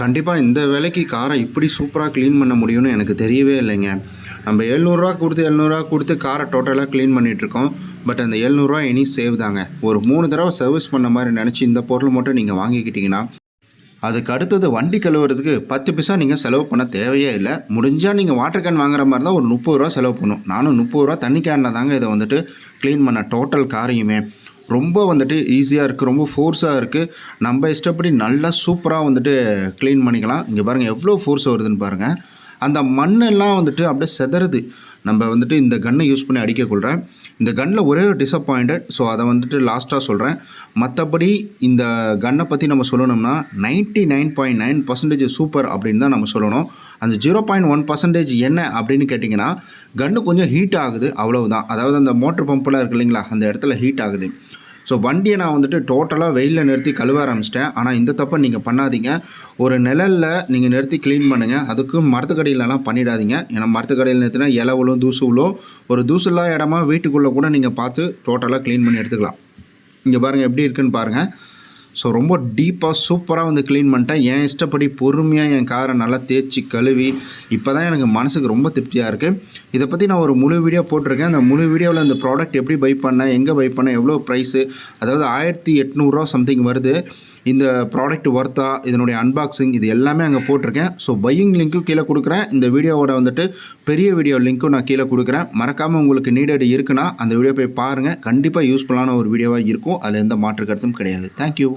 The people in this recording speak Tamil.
கண்டிப்பாக இந்த விலைக்கு காரை இப்படி சூப்பராக க்ளீன் பண்ண முடியும்னு எனக்கு தெரியவே இல்லைங்க. நம்ம எழுநூறுவா கொடுத்து எழுநூறுவா கொடுத்து காரை டோட்டலாக க்ளீன் பண்ணிகிட்ருக்கோம் பட் அந்த எழுநூறுவா இனி சேவ் தாங்க. ஒரு மூணு தடவை சர்வீஸ் பண்ண மாதிரி நினச்சி இந்த பொருள் மட்டும் நீங்கள் வாங்கிக்கிட்டிங்கன்னா அதுக்கு அடுத்தது வண்டி கழுவுறதுக்கு பத்து பைசா நீங்கள் செலவு பண்ண தேவையே இல்லை. முடிஞ்சால் நீங்கள் வாட்டர் கேன் வாங்குற மாதிரி தான் ஒரு முப்பது ரூபா செலவு பண்ணும். நானும் முப்பது ரூபா தண்ணி கேனில் தாங்க இதை வந்துட்டு க்ளீன் பண்ண டோட்டல் காரையுமே. ரொம்ப வந்துட்டு ஈஸியாக இருக்குது ரொம்ப ஃபோர்ஸாக இருக்குது நம்ம இஷ்டப்படி நல்லா சூப்பராக வந்துட்டு க்ளீன் பண்ணிக்கலாம். இங்கே பாருங்கள் எவ்வளோ ஃபோர்ஸ் வருதுன்னு பாருங்கள் அந்த மண்ணெல்லாம் வந்துட்டு அப்படியே செதறுது. நம்ம வந்துட்டு இந்த கன்னை யூஸ் பண்ணி அடிக்க கொள்கிறேன் இந்த கன்னில் ஒரே ஒரு டிசப்பாயிண்டட் ஸோ அதை வந்துட்டு லாஸ்ட்டாக சொல்கிறேன் மற்றபடி இந்த கன்னை பற்றி நம்ம சொல்லணும்னா ninety nine point nine percentage super அப்படின்னு தான் நம்ம சொல்லணும். அந்த ஜீரோ பாயிண்ட் ஒன் பர்சன்டேஜ் என்ன அப்படின்னு கேட்டிங்கன்னா கன்று கொஞ்சம் ஹீட் ஆகுது அவ்வளவுதான். அதாவது அந்த மோட்டர் பம்பெலாம் இருக்கு இல்லைங்களா அந்த இடத்துல ஹீட் ஆகுது. ஸோ வண்டியை நான் வந்துட்டு டோட்டலாக வெயிலில் நிறுத்தி கழுவ ஆரம்பிச்சிட்டேன். ஆனால் இந்த தப்பை நீங்கள் பண்ணாதீங்க. ஒரு நிழலில் நீங்கள் நிறுத்தி க்ளீன் பண்ணுங்கள் அதுக்கும் மரத்துக்கடையிலலாம் பண்ணிடாதீங்க. ஏன்னா மரத்துக்கடையில் நிறுத்தினா இலை விழும் தூசு விழும் ஒரு தூசு இல்லாத இடமா வீட்டுக்குள்ளே கூட நீங்கள் பார்த்து டோட்டலாக க்ளீன் பண்ணி எடுத்துக்கலாம். இங்கே பாருங்கள் எப்படி இருக்குன்னு பாருங்கள் ஸோ ரொம்ப டீப்பாக சூப்பராக வந்து க்ளீன் பண்ணிட்டேன். என் இஷ்டப்படி பொறுமையாக என் காரை நல்லா தேய்ச்சி கழுவி இப்போ தான் எனக்கு மனசுக்கு ரொம்ப திருப்தியாக இருக்குது இதை பற்றி நான் ஒரு முழு வீடியோ போட்டிருக்கேன். அந்த முழு வீடியோவில் இந்த ப்ராடக்ட் எப்படி பை பண்ணேன் எங்கே பை பண்ணேன் எவ்வளோ ப்ரைஸு அதாவது ஆயிரத்தி எட்நூறுரூவா சம்திங் வருது. இந்த ப்ராடக்ட் ஒர்த்தா இதனுடைய அன்பாக்சிங் இது எல்லாமே அங்கே போட்டிருக்கேன். ஸோ பையிங் லிங்க்கும் கீழே கொடுக்குறேன். இந்த வீடியோவோட வந்துட்டு பெரிய வீடியோ லிங்க்கும் நான் கீழே கொடுக்குறேன். மறக்காமல் உங்களுக்கு நீடட் இருக்குன்னா அந்த வீடியோ போய் பாருங்கள் கண்டிப்பாக யூஸ்ஃபுல்லான ஒரு வீடியோவாக இருக்கும். அதில் எந்த மாற்று கருத்தும் கிடையாது. தேங்க்யூ